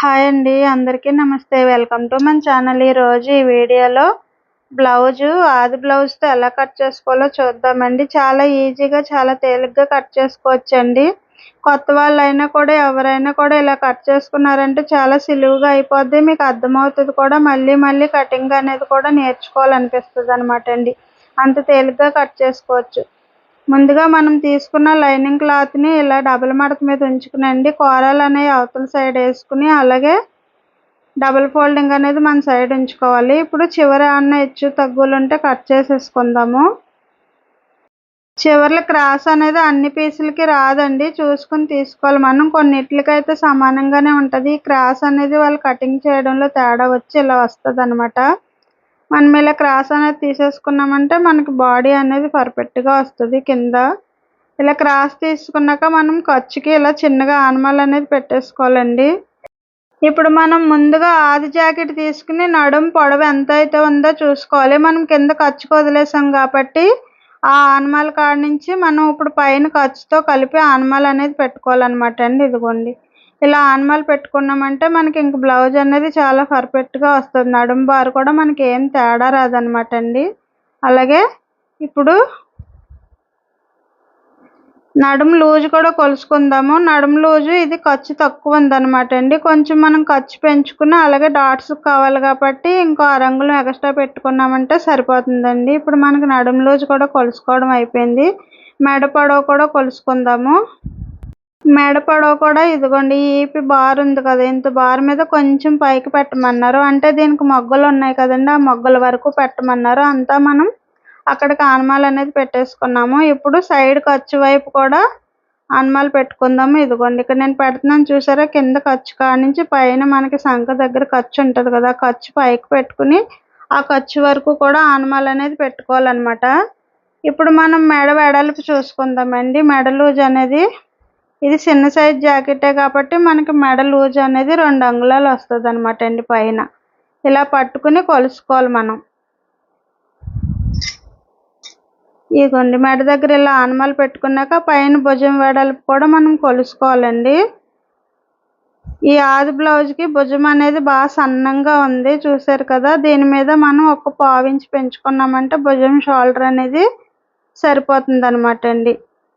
Hi అండి అందరికీ నమస్తే. వెల్కమ్ టు మన ఛానల్. ఈరోజు ఈ వీడియోలో బ్లౌజు ఆది బ్లౌజ్తో ఎలా కట్ చేసుకోవాలో చూద్దామండి. చాలా ఈజీగా చాలా తేలిగ్గా కట్ చేసుకోవచ్చండి. కొత్త వాళ్ళైనా కూడా ఎవరైనా కూడా ఇలా కట్ చేసుకున్నారంటే చాలా సులువుగా అయిపోద్ది. మీకు అర్థమవుతుంది కూడా మళ్ళీ మళ్ళీ కటింగ్ అనేది కూడా నేర్చుకోవాలనిపిస్తుంది అనమాట అండి అంత తేలిగ్గా కట్ చేసుకోవచ్చు. ముందుగా మనం తీసుకున్న లైనింగ్ క్లాత్ని ఇలా డబుల్ మడత మీద ఉంచుకునండి. కూరలు అనేవి అవతల సైడ్ వేసుకుని అలాగే డబుల్ ఫోల్డింగ్ అనేది మన సైడ్ ఉంచుకోవాలి. ఇప్పుడు చివరి అన్న హెచ్చు తగ్గులు ఉంటే కట్ చేసేసుకుందాము. చివర్ల క్రాస్ అనేది అన్ని పీసులకి రాదండి. చూసుకుని తీసుకోవాలి. మనం కొన్నిట్లకి అయితే సమానంగానే ఉంటుంది. ఈ క్రాస్ అనేది వాళ్ళు కటింగ్ చేయడంలో తేడా వచ్చి ఇలా వస్తుంది అనమాట మనం ఇలా క్రాస్ అనేది తీసేసుకున్నామంటే మనకి బాడీ అనేది పర్ఫెక్ట్గా వస్తుంది కింద. ఇలా క్రాస్ తీసుకున్నాక మనం ఖర్చుకి ఇలా చిన్నగా ఆనమాలు అనేది పెట్టేసుకోవాలండి. ఇప్పుడు మనం ముందుగా ఆది జాకెట్ తీసుకుని నడుం పొడవు ఎంత అయితే ఉందో చూసుకోవాలి. మనం కింద ఖర్చుకు వదిలేసాం కాబట్టి ఆ ఆనమాల కాడ నుంచి మనం ఇప్పుడు పైన ఖర్చుతో కలిపి ఆనమాలు అనేది పెట్టుకోవాలన్నమాట అండి. ఇదిగోండి. ఇలా ఆనమాలు పెట్టుకున్నామంటే మనకి ఇంక బ్లౌజ్ అనేది చాలా పర్ఫెక్ట్గా వస్తుంది. నడుము బారు కూడా మనకి ఏం తేడా రాదనమాట అండి. అలాగే ఇప్పుడు నడుము లూజు కూడా కొలుసుకుందాము. నడుము లూజు ఇది ఖర్చు తక్కువ ఉందన్నమాట అండి. కొంచెం మనం ఖర్చు పెంచుకుని అలాగే డాట్స్ కావాలి కాబట్టి ఇంకో రంగులు ఎక్స్ట్రా పెట్టుకున్నామంటే సరిపోతుందండి. ఇప్పుడు మనకి నడుము లూజు కూడా కొలుసుకోవడం అయిపోయింది. మెడ పొడవు కూడా కొలుసుకుందాము. మెడ పొడవు కూడా ఇదిగోండి ఈపి బార్ ఉంది కదా ఇంత బార్ మీద కొంచెం పైకి పెట్టమన్నారు. అంటే దీనికి మొగ్గలు ఉన్నాయి కదండి ఆ మొగ్గల వరకు పెట్టమన్నారు. అంతా మనం అక్కడ ఆనమాలు అనేది పెట్టేసుకున్నాము. ఇప్పుడు సైడ్ ఖర్చు వైపు కూడా అనుమాలు పెట్టుకుందాము. ఇదిగోండి ఇక్కడ నేను పెడుతున్నాను చూసారా కింద ఖర్చు కాడ నుంచి పైన మనకి సంఖ దగ్గర ఖర్చు ఉంటుంది కదా ఖర్చు పైకి పెట్టుకుని ఆ ఖర్చు వరకు కూడా అనుమాలు అనేది పెట్టుకోవాలన్నమాట. ఇప్పుడు మనం మెడ వెడల్పు చూసుకుందామండి. మెడ లూజ్ అనేది ఇది చిన్న సైజ్ జాకెటే కాబట్టి మనకి మెడ లూజ్ అనేది రెండు అంగుళాలు వస్తుంది అనమాట అండి పైన. ఇలా పట్టుకుని కొలుసుకోవాలి మనం. ఇదిగోండి మెడ దగ్గర ఇలా ఆనమాలు పెట్టుకున్నాక పైన భుజం వెడల్పు కూడా మనం కొలుసుకోవాలండి ఈ ఆది బ్లౌజ్కి భుజం అనేది బాగా సన్నంగా ఉంది చూసారు కదా? దీని మీద మనం ఒక పావించి పెంచుకున్నామంటే భుజం షోల్డర్ అనేది సరిపోతుంది అనమాట అండి.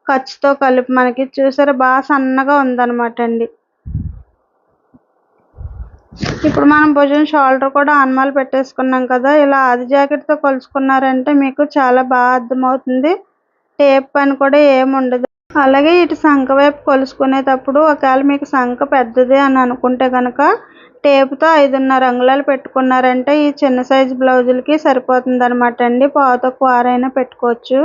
ఖర్చుతో కలిపి మనకి చూసారా బాగా సన్నగా ఉందన్నమాట అండి. ఇప్పుడు మనం భుజం షోల్డర్ కూడా అన్మాలు పెట్టేసుకున్నాం కదా ఇలా ఆది జాకెట్తో కొలుచుకున్నారంటే మీకు చాలా బాగా అర్థమవుతుంది. టేప్ పని కూడా ఏముండదు అలాగే ఇటు సంఖ వైపు కొలుసుకునేటప్పుడు ఒకవేళ మీకు సంఖ పెద్దది అని అనుకుంటే కనుక టేపుతో ఐదున్నర అంగుళాలు పెట్టుకున్నారంటే ఈ చిన్న సైజు బ్లౌజులకి సరిపోతుంది అనమాట అండి. పాత తక్కువ ఆరైనా పెట్టుకోవచ్చు.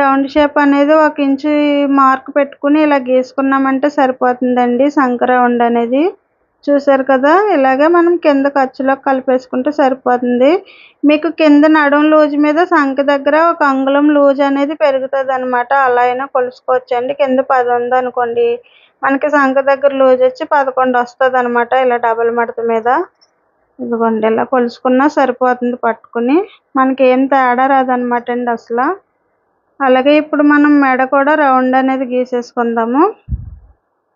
రౌండ్ షేప్ అనేది ఒక ఇంచు మార్క్ పెట్టుకుని ఇలా గీసుకున్నామంటే సరిపోతుందండి సంఖ రౌండ్ అనేది. చూసారు కదా ఇలాగే మనం కింద ఖర్చులో కలిపేసుకుంటే సరిపోతుంది. మీకు కింద నడుం లూజ్ మీద సంఖ దగ్గర ఒక అంగుళం లూజ్ అనేది పెరుగుతుంది అనమాట అలా అయినా కొలుసుకోవచ్చండి. కింద పది ఉంది అనుకోండి. మనకి సంఖ దగ్గర లూజ్ వచ్చి పదకొండు వస్తుంది అనమాట ఇలా డబల్ మడత మీద. ఇదిగోండి ఇలా కొలుసుకున్నా సరిపోతుంది పట్టుకుని. మనకి ఏం తేడా రాదనమాట అండి అసలు. అలాగే ఇప్పుడు మనం మెడ కూడా రౌండ్ అనేది గీసేసుకుందాము.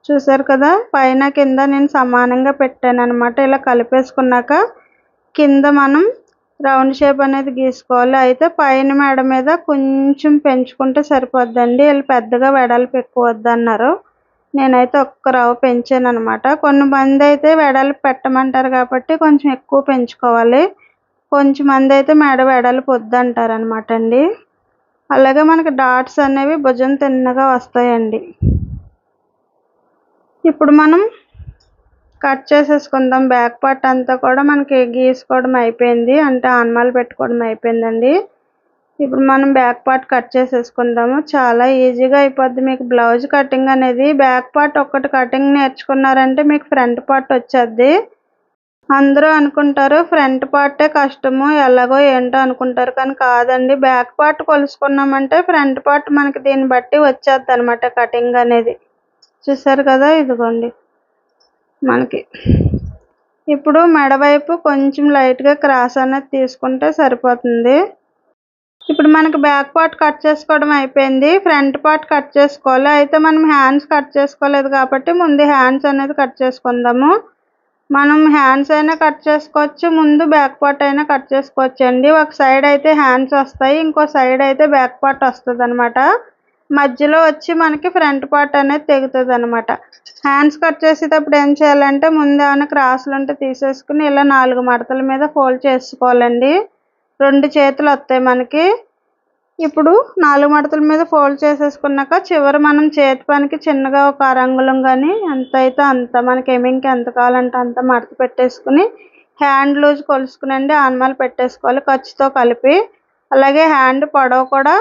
చూసారు కదా? పైన కింద నేను సమానంగా పెట్టాను అనమాట ఇలా కలిపేసుకున్నాక కింద మనం రౌండ్ షేప్ అనేది గీసుకోవాలి. అయితే పైన మెడ మీద కొంచెం పెంచుకుంటే సరిపోద్దండి. వీళ్ళు పెద్దగా వెడల్పు ఎక్కువ వద్దన్నారు. నేనైతే ఒక్క రవ్వ పెంచాను అనమాట కొన్ని మంది అయితే వెడల్పు పెట్టమంటారు కాబట్టి కొంచెం ఎక్కువ పెంచుకోవాలి. కొంచెం మంది అయితే మెడ వెడల్పు వద్దంటారు అనమాట అండి. అలాగే మనకి డాట్స్ అనేవి భుజం తిన్నగా వస్తాయండి. ఇప్పుడు మనం కట్ చేసేసుకుందాం. బ్యాక్ పార్ట్ అంతా కూడా మనకి గీసుకోవడం అయిపోయింది. అంటే ఆన్మాలు పెట్టుకోవడం అయిపోయిందండి. ఇప్పుడు మనం బ్యాక్ పార్ట్ కట్ చేసేసుకుందాము. చాలా ఈజీగా అయిపోద్ది. మీకు బ్లౌజ్ కటింగ్ అనేది బ్యాక్ పార్ట్ ఒక్కటి కటింగ్ నేర్చుకున్నారంటే మీకు ఫ్రంట్ పార్ట్ వచ్చేది అందరూ అనుకుంటారు ఫ్రంట్ పార్టే కష్టము ఎలాగో ఏంటో అనుకుంటారు కానీ కాదండి. బ్యాక్ పార్ట్ కొలుసుకున్నామంటే ఫ్రంట్ పార్ట్ మనకి దీన్ని బట్టి వచ్చేద్ది అనమాట కటింగ్ అనేది. చూసారు కదా ఇదిగోండి. మనకి ఇప్పుడు మెడవైపు కొంచెం లైట్గా క్రాస్ అనేది తీసుకుంటే సరిపోతుంది. ఇప్పుడు మనకి బ్యాక్ పార్ట్ కట్ చేసుకోవడం అయిపోయింది. ఫ్రంట్ పార్ట్ కట్ చేసుకోవాలి. అయితే మనం హ్యాండ్స్ కట్ చేసుకోలేదు కాబట్టి ముందు హ్యాండ్స్ అనేది కట్ చేసుకుందాము. మనం హ్యాండ్స్ అయినా కట్ చేసుకోవచ్చు ముందు బ్యాక్ పార్ట్ అయినా కట్ చేసుకోవచ్చు అండి. ఒక సైడ్ అయితే హ్యాండ్స్ వస్తాయి ఇంకో సైడ్ అయితే బ్యాక్ పార్ట్ వస్తుంది అనమాట మధ్యలో వచ్చి మనకి ఫ్రంట్ పార్ట్ అనేది తెగుతుంది అనమాట హ్యాండ్స్ కట్ చేసేటప్పుడు ఏం చేయాలంటే ముందు ఏమైనా క్రాసులు ఉంటే తీసేసుకుని ఇలా నాలుగు మడతల మీద ఫోల్డ్ చేసుకోవాలండి. రెండు చేతులు వస్తాయి మనకి. ఇప్పుడు నాలుగు మడతల మీద ఫోల్డ్ చేసేసుకున్నాక చివరి మనం చేతి పనికి చిన్నగా ఒక అరంగుళం కానీ ఎంత అయితే అంత మనకి ఎమింగ్కి ఎంత కావాలంటే అంత మడత పెట్టేసుకుని హ్యాండ్ లూజ్ కొలుసుకునండి ఆనమాలు పెట్టేసుకోవాలి ఖర్చుతో కలిపి. అలాగే హ్యాండ్ పొడవు కూడా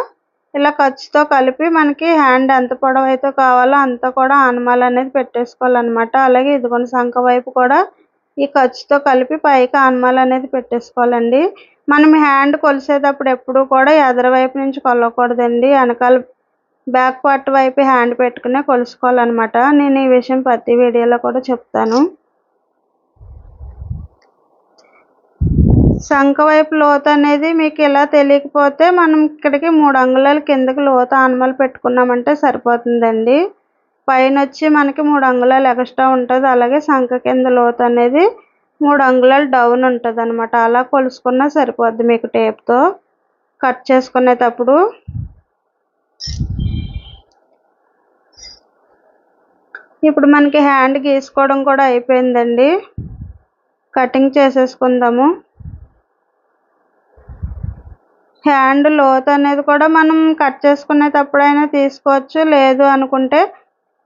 ఇలా ఖర్చుతో కలిపి మనకి హ్యాండ్ ఎంత పొడవు అయితే కావాలో అంత కూడా ఆనమాలు అనేది పెట్టేసుకోవాలన్నమాట. అలాగే ఇదిగోండి సంఖ వైపు కూడా ఈ ఖర్చుతో కలిపి పైకి ఆనమాలు అనేది పెట్టేసుకోవాలండి. మనం హ్యాండ్ కొలిసేటప్పుడు ఎప్పుడు కూడా ఎదరవైపు నుంచి కొలవకూడదండి. వెనకాల బ్యాక్ పార్ట్ వైపు హ్యాండ్ పెట్టుకునే కొలుసుకోవాలన్నమాట. నేను ఈ విషయం ప్రతి వీడియోలో కూడా చెప్తాను. శంఖ వైపు లోత అనేది మీకు ఇలా తెలియకపోతే మనం ఇక్కడికి మూడు అంగుళాల కిందకి లోత ఆనమలు పెట్టుకున్నామంటే సరిపోతుందండి. పైన వచ్చి మనకి మూడు అంగుళాలు ఎక్స్ట్రా ఉంటుంది. అలాగే శంఖ కింద లోతు అనేది మూడు అంగుళాలు డౌన్ ఉంటుంది అనమాట అలా కొలుసుకున్నా సరిపోద్ది మీకు టేప్తో కట్ చేసుకునేటప్పుడు. ఇప్పుడు మనకి హ్యాండ్ గీసుకోవడం కూడా అయిపోయిందండి. కటింగ్ చేసేసుకుందాము. హ్యాండ్ లోత్ అనేది కూడా మనం కట్ చేసుకునేటప్పుడైనా తీసుకోవచ్చు. లేదు అనుకుంటే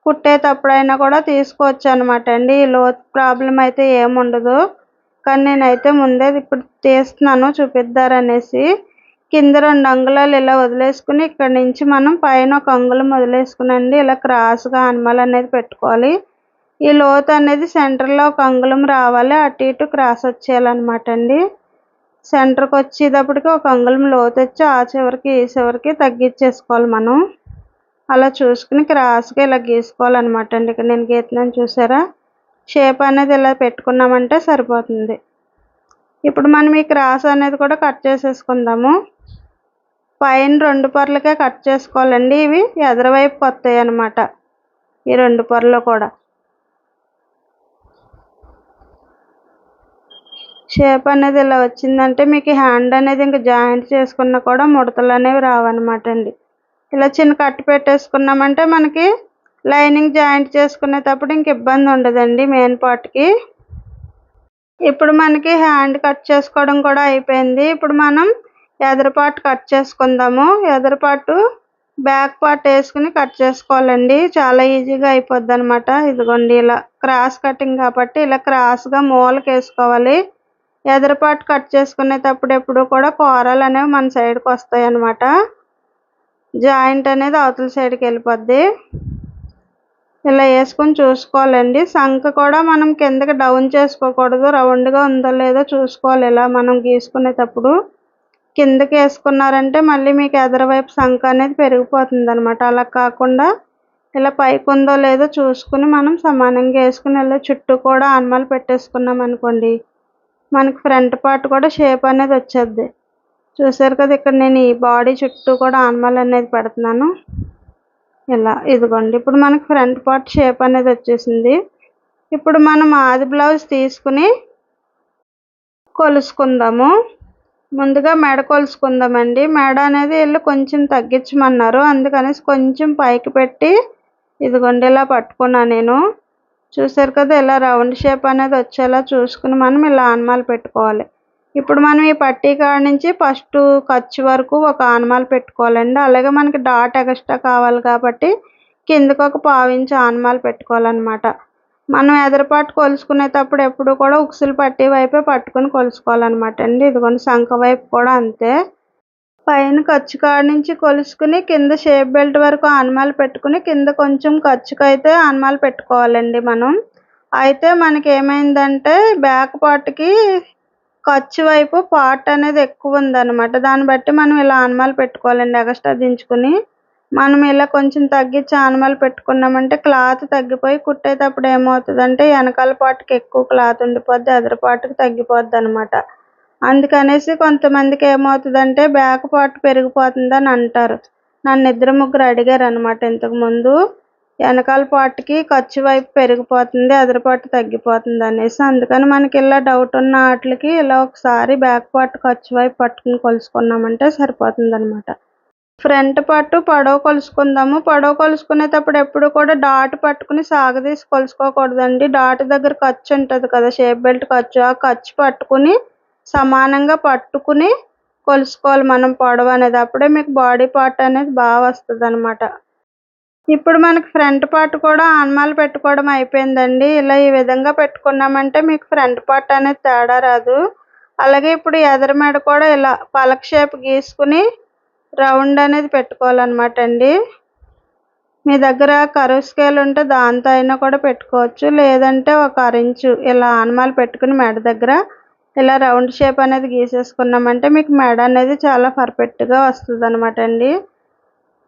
కుట్టేటప్పుడైనా కూడా తీసుకోవచ్చు అనమాట అండి. ఈ లోత్ ప్రాబ్లం అయితే ఏముండదు కానీ నేనైతే ముందే ఇప్పుడు తీస్తున్నాను చూపిద్దారనేసి. కింద రెండు అంగుళాలు ఇలా వదిలేసుకుని ఇక్కడ నుంచి మనం పైన ఒక అంగుళం వదిలేసుకునండి. ఇలా క్రాస్గా అనుమలు అనేది పెట్టుకోవాలి. ఈ లోతు అనేది సెంటర్లో ఒక అంగుళం రావాలి. అటు ఇటు క్రాస్ వచ్చేయాలన్నమాట అండి. సెంటర్కి వచ్చేటప్పటికి ఒక అంగుళం లోతు వచ్చి ఆ చివరికి ఈ చివరికి తగ్గించేసుకోవాలి మనం. అలా చూసుకుని క్రాస్గా ఇలా గీసుకోవాలన్నమాట అండి. ఇక్కడ నేను గీతున్నాను చూసారా? షేప్ అనేది ఇలా పెట్టుకున్నామంటే సరిపోతుంది. ఇప్పుడు మనం ఈ క్రాస్ అనేది కూడా కట్ చేసేసుకుందాము. పైన రెండు పొరలకే కట్ చేసుకోవాలండి. ఇవి ఎదరవైపు వస్తాయి అన్నమాట. ఈ రెండు పొరలు కూడా. షేప్ అనేది ఇలా వచ్చిందంటే మీకు హ్యాండ్ అనేది ఇంకా జాయింట్ చేసుకున్నా కూడా ముడతలు అనేవి రావన్నమాట అండి. ఇలా చిన్న కట్టు పెట్టేసుకున్నామంటే మనకి లైనింగ్ జాయింట్ చేసుకునేటప్పుడు ఇంక ఇబ్బంది ఉండదండి మెయిన్ పార్ట్కి ఇప్పుడు మనకి హ్యాండ్ కట్ చేసుకోవడం కూడా అయిపోయింది. ఇప్పుడు మనం ఎదరపాటు కట్ చేసుకుందాము. ఎదరపాటు బ్యాక్ పార్ట్ వేసుకుని కట్ చేసుకోవాలండి. చాలా ఈజీగా అయిపోద్ది అనమాట ఇదిగోండి ఇలా క్రాస్ కటింగ్ కాబట్టి ఇలా క్రాస్గా మూలకి వేసుకోవాలి. ఎదరపాటు కట్ చేసుకునేటప్పుడు ఎప్పుడు కూడా కూరలు అనేవి మన సైడ్కి వస్తాయి అన్నమాట జాయింట్ అనేది అవతల సైడ్కి వెళ్ళిపోద్ది. ఇలా వేసుకొని చూసుకోవాలండి. సంఖ కూడా మనం కిందకి డౌన్ చేసుకోకూడదు. రౌండ్గా ఉందో లేదో చూసుకోవాలి. ఇలా మనం గీసుకునేటప్పుడు కిందకి వేసుకున్నారంటే మళ్ళీ మీకు ఎదరవైపు సంఖ అనేది పెరిగిపోతుంది అనమాట అలా కాకుండా ఇలా పైకి ఉందో లేదో చూసుకుని మనం సమానంగా వేసుకుని ఇలా చుట్టూ కూడా ఆనమాలు పెట్టేసుకున్నాం అనుకోండి మనకి ఫ్రంట్ పార్ట్ కూడా షేప్ అనేది వచ్చేది చూసారు కదా ఇక్కడ నేను ఈ బాడీ చుట్టూ కూడా ఆన్మల్ అనేది పెడుతున్నాను. ఇలా ఇదిగోండి. ఇప్పుడు మనకు ఫ్రంట్ పార్ట్ షేప్ అనేది వచ్చేసింది. ఇప్పుడు మనం ఆది బ్లౌజ్ తీసుకుని కొలుసుకుందాము. ముందుగా మెడ కొలుసుకుందామండి. మెడ అనేది వీళ్ళు కొంచెం తగ్గించమన్నారు. అందుకనేసి కొంచెం పైకి పెట్టి ఇదిగోండి ఇలా పట్టుకున్నా నేను. చూసారు కదా ఇలా రౌండ్ షేప్ అనేది వచ్చేలా చూసుకుని మనం ఇలా ఆన్మాలు పెట్టుకోవాలి. ఇప్పుడు మనం ఈ పట్టీ కాడ నుంచి ఫస్ట్ ఖర్చు వరకు ఒక ఆనమాలు పెట్టుకోవాలండి. అలాగే మనకి డాట్ ఎక్స్ట్రా కావాలి కాబట్టి కిందకు ఒక పావించి ఆనమాలు పెట్టుకోవాలన్నమాట. మనం ఎదరపాటు కొలుసుకునేటప్పుడు ఎప్పుడు కూడా ఉక్సులు పట్టీ వైపే పట్టుకుని కొలుసుకోవాలన్నమాట అండి. ఇదిగోండి శంఖ వైపు కూడా అంతే. పైన ఖర్చు కాడ నుంచి కొలుసుకుని కింద షేప్ బెల్ట్ వరకు ఆనమాలు పెట్టుకుని కింద కొంచెం ఖర్చుకు అయితే ఆనమాలు పెట్టుకోవాలండి మనం. అయితే మనకి ఏమైందంటే బ్యాక్ పార్ట్కి ఖర్చు వైపు పార్ట్ అనేది ఎక్కువ ఉందన్నమాట. దాన్ని బట్టి మనం ఇలా ఆనమాలు పెట్టుకోవాలండి ఎగస్ట్రా దించుకుని. మనం ఇలా కొంచెం తగ్గించి ఆనమాలు పెట్టుకున్నామంటే క్లాత్ తగ్గిపోయి కుట్టేటప్పుడు ఏమవుతుందంటే వెనకాల పాటుకి ఎక్కువ క్లాత్ ఉండిపోద్ది ఎదురు పాటుకి తగ్గిపోద్ది అనమాట అందుకనేసి కొంతమందికి ఏమవుతుందంటే బ్యాక్ పార్ట్ పెరిగిపోతుందని అంటారు. నన్ను ఇద్దరు ముగ్గురు అడిగారు అనమాట ఇంతకుముందు వెనకాల పార్ట్కి ఖర్చు వైపు పెరిగిపోతుంది ఎదురు పార్ట్ తగ్గిపోతుంది అనేసి. అందుకని మనకి ఇలా డౌట్ ఉన్న వాటికి ఇలా ఒకసారి బ్యాక్ పార్ట్ ఖర్చు వైపు పట్టుకుని కొలుసుకున్నామంటే సరిపోతుంది అనమాట ఫ్రంట్ పట్టు పొడవు కొలుసుకుందాము. పొడవు కొలుసుకునేటప్పుడు ఎప్పుడు కూడా డాట్ పట్టుకుని సాగదీసి కొలుసుకోకూడదండి. డాట్ దగ్గర ఖర్చు ఉంటుంది కదా షేప్ బెల్ట్ ఖర్చు. ఆ ఖర్చు పట్టుకుని సమానంగా పట్టుకుని కొలుసుకోవాలి మనం పొడవు అనేది. అప్పుడే మీకు బాడీ పార్ట్ అనేది బాగా వస్తుంది అనమాట ఇప్పుడు మనకు ఫ్రంట్ పార్ట్ కూడా ఆన్మాలు పెట్టుకోవడం అయిపోయిందండి. ఇలా ఈ విధంగా పెట్టుకున్నామంటే మీకు ఫ్రంట్ పార్ట్ అనేది తేడా రాదు. అలాగే ఇప్పుడు ఎదర మెడ కూడా ఇలా పలక షేప్ గీసుకుని రౌండ్ అనేది పెట్టుకోవాలన్నమాట అండి. మీ దగ్గర కరువు స్కేల్ ఉంటే దాంతో అయినా కూడా పెట్టుకోవచ్చు. లేదంటే ఒక అరించు ఇలా ఆనమాలు పెట్టుకుని మెడ దగ్గర ఇలా రౌండ్ షేప్ అనేది గీసేసుకున్నామంటే మీకు మెడ అనేది చాలా పర్ఫెక్ట్గా వస్తుంది అనమాట అండి.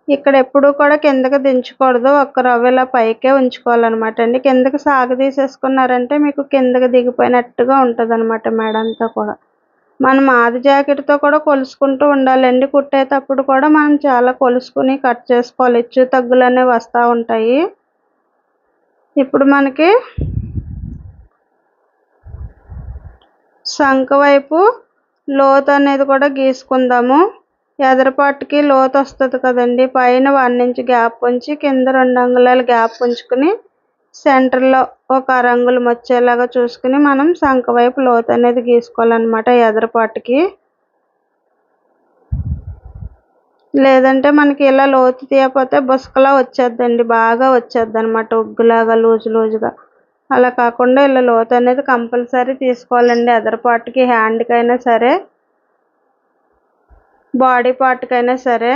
ఇక్కడ ఎప్పుడు కూడా కిందకి దించకూడదు. ఒక్క రవ్వ ఇలా పైకే ఉంచుకోవాలన్నమాట అండి. కిందకి సాగదీసేసుకున్నారంటే మీకు కిందకి దిగిపోయినట్టుగా ఉంటుంది అనమాట మెడంతా కూడా. మనం ఆది జాకెట్తో కూడా కొలుసుకుంటూ ఉండాలండి. కుట్టేటప్పుడు కూడా మనం చాలా కొలుసుకుని కట్ చేసుకోవాలి. ఇచ్చు తగ్గులు అనేవి వస్తూ ఉంటాయి. ఇప్పుడు మనకి సంఖ వైపు లోతు అనేది కూడా గీసుకుందాము. ఎదరపాటుకి లోతు వస్తుంది కదండి. పైన వన్ ఇంచ్ గ్యాప్ ఉంచి కింద రెండు అంగుళాల గ్యాప్ ఉంచుకుని సెంటర్లో ఒక అరంగుళం వచ్చేలాగా చూసుకుని మనం సంఖ వైపు లోతు అనేది గీసుకోవాలన్నమాట ఎదరపాటుకి. లేదంటే మనకి ఇలా లోతు తీయకపోతే బుసకలా వచ్చేద్దండి. బాగా వచ్చేద్ది అనమాట ఉగ్గులాగా లూజు లూజుగా. అలా కాకుండా ఇలా లోతు అనేది కంపల్సరీ తీసుకోవాలండి. అదర్ హ్యాండ్కైనా హ్యాండ్కి అయినా సరే బాడీ పార్ట్కైనా సరే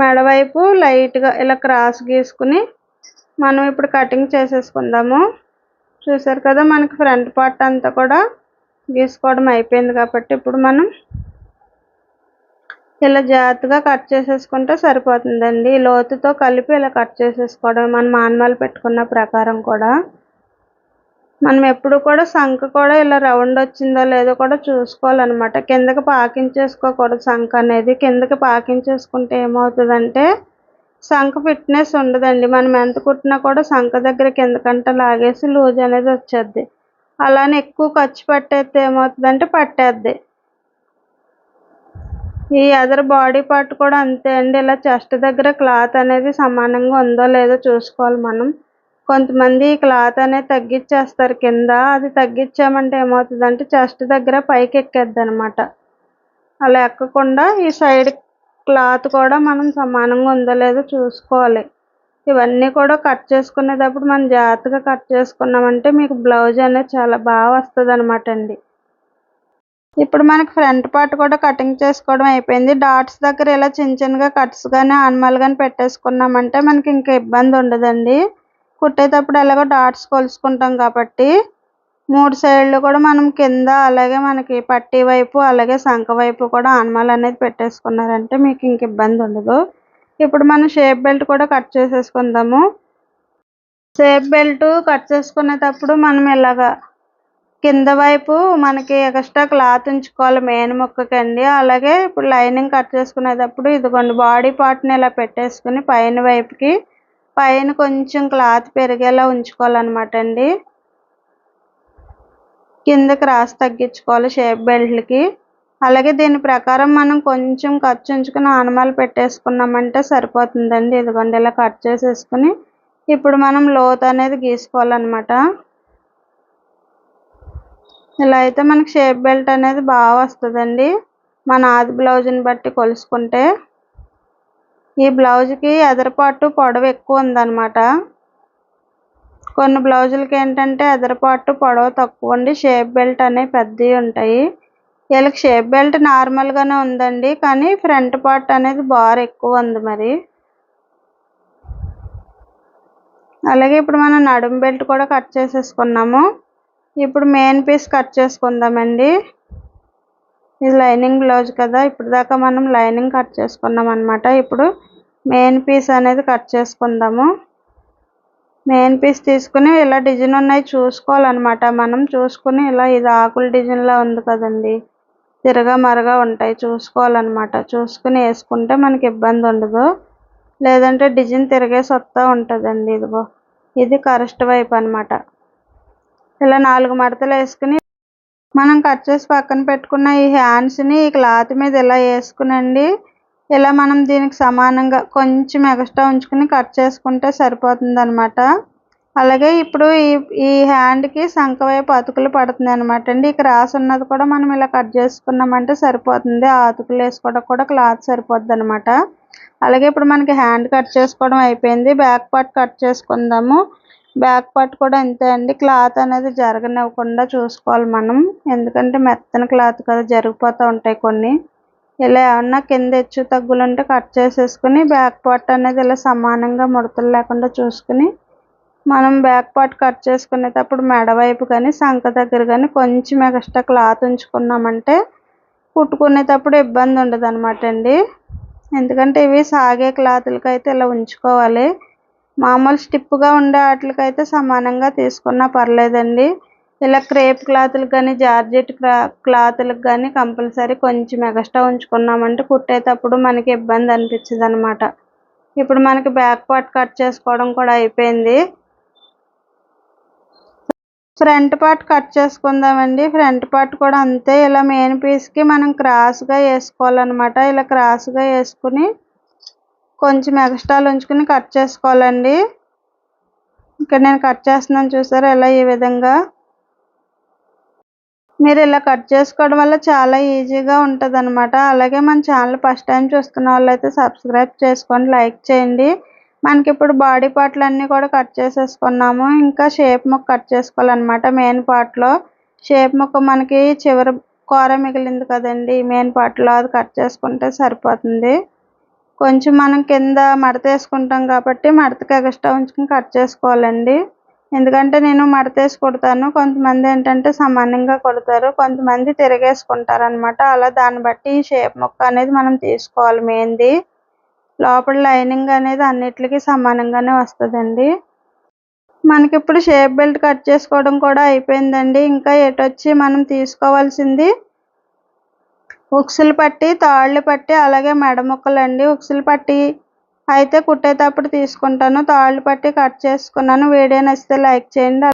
మెడవైపు లైట్గా ఇలా క్రాస్ గీసుకుని మనం ఇప్పుడు కటింగ్ చేసేసుకుందాము. చూసారు కదా మనకి ఫ్రంట్ పార్ట్ అంతా కూడా గీసుకోవడం అయిపోయింది కాబట్టి ఇప్పుడు మనం ఇలా జాగ్రత్తగా కట్ చేసేసుకుంటే సరిపోతుందండి. లోతుతో కలిపి ఇలా కట్ చేసేసుకోవడం మనం మాన్మాలు పెట్టుకున్న ప్రకారం కూడా. మనం ఎప్పుడు కూడా సంఖ కూడా ఇలా రౌండ్ వచ్చిందో లేదో కూడా చూసుకోవాలన్నమాట. కిందకి పాకించేసుకోకూడదు సంఖ అనేది. కిందకి పాకించేసుకుంటే ఏమవుతుందంటే సంఖ ఫిట్నెస్ ఉండదండి. మనం ఎంత కుట్టినా కూడా సంఖ దగ్గర కిందకంట లాగేసి లూజ్ అనేది వచ్చేద్ది. అలానే ఎక్కువ ఖర్చు పట్టేస్తే ఏమవుతుందంటే పట్టేద్ది. ఈ అదర్ బాడీ పార్ట్ కూడా అంతే అండి. ఇలా చెస్ట్ దగ్గర క్లాత్ అనేది సమానంగా ఉందో లేదో చూసుకోవాలి మనం. కొంతమంది క్లాత్ అనేది తగ్గించేస్తారు కింద. అది తగ్గించామంటే ఏమవుతుందంటే చెస్ట్ దగ్గర పైకి ఎక్కేద్ది అనమాట అలా ఎక్కకుండా ఈ సైడ్ క్లాత్ కూడా మనం సమానంగా ఉందో లేదో చూసుకోవాలి. ఇవన్నీ కూడా కట్ చేసుకునేటప్పుడు మనం జాగ్రత్తగా కట్ చేసుకున్నామంటే మీకు బ్లౌజ్ అనేది చాలా బాగా వస్తుంది అనమాట అండి. ఇప్పుడు మనకి ఫ్రంట్ పార్ట్ కూడా కటింగ్ చేసుకోవడం అయిపోయింది. డాట్స్ దగ్గర ఇలా చిన్న చిన్నగా కట్స్ కానీ ఆన్మాలు కానీ పెట్టేసుకున్నామంటే మనకి ఇంకా ఇబ్బంది ఉండదండి. కుట్టేటప్పుడు ఎలాగో డాట్స్ కొలుసుకుంటాం కాబట్టి మూడు సైడ్లు కూడా మనం కింద అలాగే మనకి పట్టి వైపు అలాగే సంఖ వైపు కూడా ఆనమాలు అనేది పెట్టేసుకున్నారంటే మీకు ఇంక ఇబ్బంది ఉండదు. ఇప్పుడు మనం షేప్ బెల్ట్ కూడా కట్ చేసేసుకుందాము. షేప్ బెల్ట్ కట్ చేసుకునేటప్పుడు మనం ఇలాగా కింద వైపు మనకి ఎక్స్ట్రా క్లాత్ ఉంచుకోవాలి మెయిన్ ముక్కకండి. అలాగే ఇప్పుడు లైనింగ్ కట్ చేసుకునేటప్పుడు ఇదిగోండి బాడీ పార్ట్ని ఇలా పెట్టేసుకుని పైన వైపుకి పైన కొంచెం క్లాత్ పెరిగేలా ఉంచుకోవాలన్నమాట అండి కింద క్రాస్ తగ్గించుకోవాలి షేప్ బెల్ట్లకి. అలాగే దీని ప్రకారం మనం కొంచెం ఖర్చు ఉంచుకుని ఆనమాలు పెట్టేసుకున్నామంటే సరిపోతుందండి. ఇదిగోండి ఇలా కట్ చేసేసుకుని ఇప్పుడు మనం లోత్ అనేది గీసుకోవాలన్నమాట. ఇలా అయితే మనకి షేప్ బెల్ట్ అనేది బాగా వస్తుందండి. మన ఆది బ్లౌజ్ని బట్టి కొలుసుకుంటే. ఈ బ్లౌజ్కి ఎదరపాటు పొడవు ఎక్కువ ఉందన్నమాట. కొన్ని బ్లౌజులకి ఏంటంటే ఎదరపాటు పొడవు తక్కువ ఉండి షేప్ బెల్ట్ అనేవి పెద్దవి ఉంటాయి. వీళ్ళకి షేప్ బెల్ట్ నార్మల్గానే ఉందండి కానీ ఫ్రంట్ పార్ట్ అనేది బార్ ఎక్కువ ఉంది మరి. అలాగే ఇప్పుడు మనం నడుము బెల్ట్ కూడా కట్ చేసేసుకున్నాము. ఇప్పుడు మెయిన్ పీస్ కట్ చేసుకుందామండి. ఇది లైనింగ్ బ్లౌజ్ కదా ఇప్పుడు దాకా మనం లైనింగ్ కట్ చేసుకున్నాం అనమాట ఇప్పుడు మెయిన్ పీస్ అనేది కట్ చేసుకుందాము. మెయిన్ పీస్ తీసుకుని ఇలా డిజైన్ ఉన్నాయి చూసుకోవాలన్నమాట. మనం చూసుకుని ఇలా ఇది ఆకుల డిజైన్లా ఉంది కదండి. తిరగా మరగా ఉంటాయి చూసుకోవాలన్నమాట. చూసుకుని వేసుకుంటే మనకి ఇబ్బంది ఉండదు. లేదంటే డిజైన్ తిరిగేసి వస్తూ ఉంటుందండి ఇదిగో. ఇది కరెక్ట్ వైపు అన్నమాట. ఇలా నాలుగు మడతలు వేసుకుని మనం కట్ చేసి పక్కన పెట్టుకున్న ఈ హ్యాండ్స్ని ఈ క్లాత్ మీద ఇలా వేసుకునండి. ఇలా మనం దీనికి సమానంగా కొంచెం ఎక్స్ట్రా ఉంచుకుని కట్ చేసుకుంటే సరిపోతుంది అనమాట అలాగే ఇప్పుడు ఈ ఈ హ్యాండ్కి సంఖ వైపు అతుకులు పడుతుంది అనమాట అండి. ఈ క్రాస్ ఉన్నది కూడా మనం ఇలా కట్ చేసుకున్నామంటే సరిపోతుంది. ఆ అతుకులు వేసుకోవడం కూడా క్లాత్ సరిపోద్ది అనమాట అలాగే ఇప్పుడు మనకి హ్యాండ్ కట్ చేసుకోవడం అయిపోయింది. బ్యాక్ పార్ట్ కట్ చేసుకుందాము. బ్యాక్ పార్ట్ కూడా అంతే అండి. క్లాత్ అనేది జరగనివ్వకుండా చూసుకోవాలి మనం. ఎందుకంటే మెత్తని క్లాత్ కదా జరిగిపోతూ ఉంటాయి కొన్ని. ఇలా ఏమన్నా కింద హెచ్చు తగ్గులు ఉంటే కట్ చేసేసుకుని బ్యాక్ పార్ట్ అనేది ఇలా సమానంగా ముడతలు లేకుండా చూసుకుని మనం బ్యాక్ పార్ట్ కట్ చేసుకునేటప్పుడు మెడవైపు కానీ సంఖ దగ్గర కానీ కొంచెం ఎక్స్ట్రా క్లాత్ ఉంచుకున్నామంటే కుట్టుకునేటప్పుడు ఇబ్బంది ఉండదు అనమాట అండి. ఎందుకంటే ఇవి సాగే క్లాతులకి అయితే ఇలా ఉంచుకోవాలి. మామూలు స్టిప్గా ఉండే వాటికైతే సమానంగా తీసుకున్నా పర్లేదండి. ఇలా క్రేప్ క్లాత్లకు కానీ జార్జెట్ క్లా కానీ కంపల్సరీ కొంచెం ఎక్స్ట్రా ఉంచుకున్నామంటే కుట్టేటప్పుడు మనకి ఇబ్బంది అనిపించదు అనమాట ఇప్పుడు మనకి బ్యాక్ పార్ట్ కట్ చేసుకోవడం కూడా అయిపోయింది. ఫ్రంట్ పార్ట్ కట్ చేసుకుందామండి. ఫ్రంట్ పార్ట్ కూడా అంతే. ఇలా మెయిన్ పీస్కి మనం క్రాస్గా వేసుకోవాలన్నమాట. ఇలా క్రాస్గా వేసుకుని కొంచెం ఎక్స్ట్రాలు ఉంచుకుని కట్ చేసుకోవాలండి. ఇక్కడ నేను కట్ చేస్తున్నాను చూసారా ఇలా ఈ విధంగా? మీరు ఇలా కట్ చేసుకోవడం వల్ల చాలా ఈజీగా ఉంటుంది అనమాట అలాగే మన ఛానల్ ఫస్ట్ టైం చూస్తున్న వాళ్ళైతే సబ్స్క్రైబ్ చేసుకోండి లైక్ చేయండి. మనకి ఇప్పుడు బాడీ పార్ట్లు అన్నీ కూడా కట్ చేసేసుకున్నాము. ఇంకా షేప్ ముక్క కట్ చేసుకోవాలన్నమాట మెయిన్ పార్ట్లో షేప్ ముక్క మనకి చివరి కూర మిగిలింది కదండి మెయిన్ పార్ట్లో అది కట్ చేసుకుంటే సరిపోతుంది. కొంచెం మనం కింద మడత వేసుకుంటాం కాబట్టి మడతకి ఎక్స్ట్రా ఉంచుకుని కట్ చేసుకోవాలండి. ఎందుకంటే నేను మడతేసి కుడతాను. కొంతమంది ఏంటంటే సమానంగా కుడతారు. కొంతమంది తిరగేసుకుంటారు అనమాట అలా దాన్ని బట్టి ఈ షేప్ ముక్క అనేది మనం తీసుకోవాలి మెయిన్ది. లోపల లైనింగ్ అనేది అన్నిటికీ సమానంగానే వస్తుందండి. మనకి ఇప్పుడు షేప్ బెల్ట్ కట్ చేసుకోవడం కూడా అయిపోయిందండి. ఇంకా ఎటొచ్చి మనం తీసుకోవాల్సింది ఉక్సులు పట్టి తాళ్ళు పట్టి అలాగే మెడ ముక్కలండి. ఉక్సులు పట్టి అయితే కుట్టేటప్పుడు తీసుకుంటాను. తాళ్ళు పట్టి కట్ చేసుకున్నాను. వీడియో నచ్చితే లైక్ చేయండి.